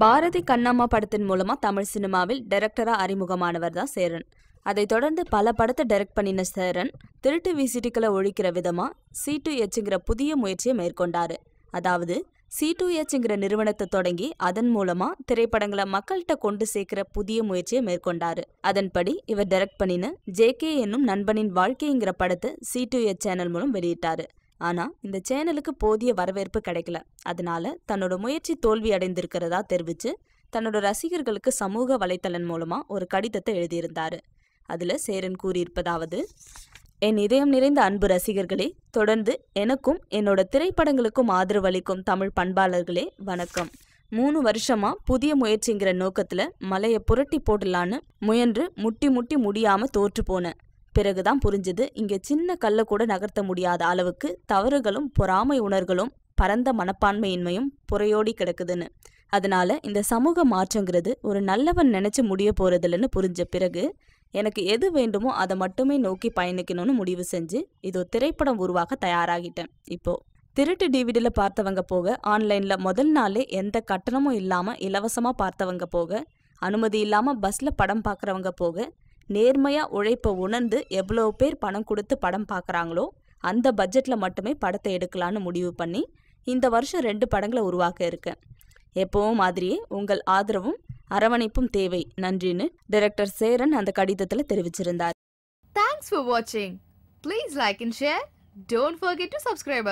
பாரதி கண்ணம்மா படத்தின் மூலமா தமிழ் சினிமாவில் டைரக்டரா அறிமுகமானவர் தான் சேரன். அதைத் தொடர்ந்து பல படத்தை டைரக்ட் பண்ணின சேரன் திருட்டு விசிட்டிகளை ஒழிக்கிற விதமா சி டு புதிய முயற்சியை மேற்கொண்டாரு. அதாவது சி டூ எச்ங்கிற நிறுவனத்தை தொடங்கி அதன் மூலமா திரைப்படங்களை மக்கள்கிட்ட கொண்டு சேர்க்கிற புதிய முயற்சியை மேற்கொண்டாரு. அதன்படி இவர் டைரக்ட் பண்ணின ஜேகே என்னும் நண்பனின் வாழ்க்கைங்கிற படத்தை சி டூ எச் சேனல் மூலம் வெளியிட்டாரு. ஆனா இந்த சேனலுக்கு போதிய வரவேற்பு கிடைக்கல. அதனால தன்னோட முயற்சி தோல்வி அடைந்திருக்கிறதா தெரிவிச்சு தன்னோட ரசிகர்களுக்கு சமூக வலைத்தளம் மூலமா ஒரு கடிதத்தை எழுதியிருந்தாரு. அதுல சேரன் கூறியிருப்பதாவது என் இதயம் நிறைந்த அன்பு ரசிகர்களே தொடர்ந்து எனக்கும் என்னோட திரைப்படங்களுக்கும் ஆதரவளிக்கும் தமிழ் பண்பாளர்களே வணக்கம். மூணு வருஷமா புதிய முயற்சிங்கிற நோக்கத்துல மலையை புரட்டி போடலான்னு முயன்று முட்டி முட்டி முடியாம தோற்று போனேன். பிறகுதான் புரிஞ்சது. இங்கே சின்ன கல்லை கூட நகர்த்த முடியாத அளவுக்கு தவறுகளும் பொறாமை உணர்களும் பரந்த மனப்பான்மையின்மையும் புறையோடி கிடக்குதுன்னு. அதனால இந்த சமூக மாற்றங்கிறது ஒரு நல்லவன் நினைச்சு முடிய போறதில்லைன்னு புரிஞ்ச பிறகு எனக்கு எது வேண்டுமோ அதை மட்டுமே நோக்கி பயணிக்கணும்னு முடிவு செஞ்சு இதோ திரைப்படம் உருவாக தயாராகிட்டேன். இப்போ திருட்டு டிவிடியில் பார்த்தவங்க போக ஆன்லைனில் முதல் நாளே எந்த கட்டணமும் இல்லாமல் இலவசமாக பார்த்தவங்க போக அனுமதி இல்லாமல் பஸ்ஸில் படம் பார்க்குறவங்க போக நேர்மையாக உழைப்பை உணர்ந்து எவ்வளோ பேர் பணம் கொடுத்து படம் பார்க்குறாங்களோ அந்த பட்ஜெட்டில் மட்டுமே படத்தை எடுக்கலான்னு முடிவு பண்ணி இந்த வருஷம் ரெண்டு படங்களை உருவாக்க இருக்கேன். எப்பவும் மாதிரியே உங்கள் ஆதரவும் அரவணைப்பும் தேவை. நன்றின்னு டைரக்டர் சேரன் அந்த கடிதத்தில் தெரிவிச்சிருந்தார். தேங்க்ஸ் for வாட்சிங் please like and share don't forget to subscribe.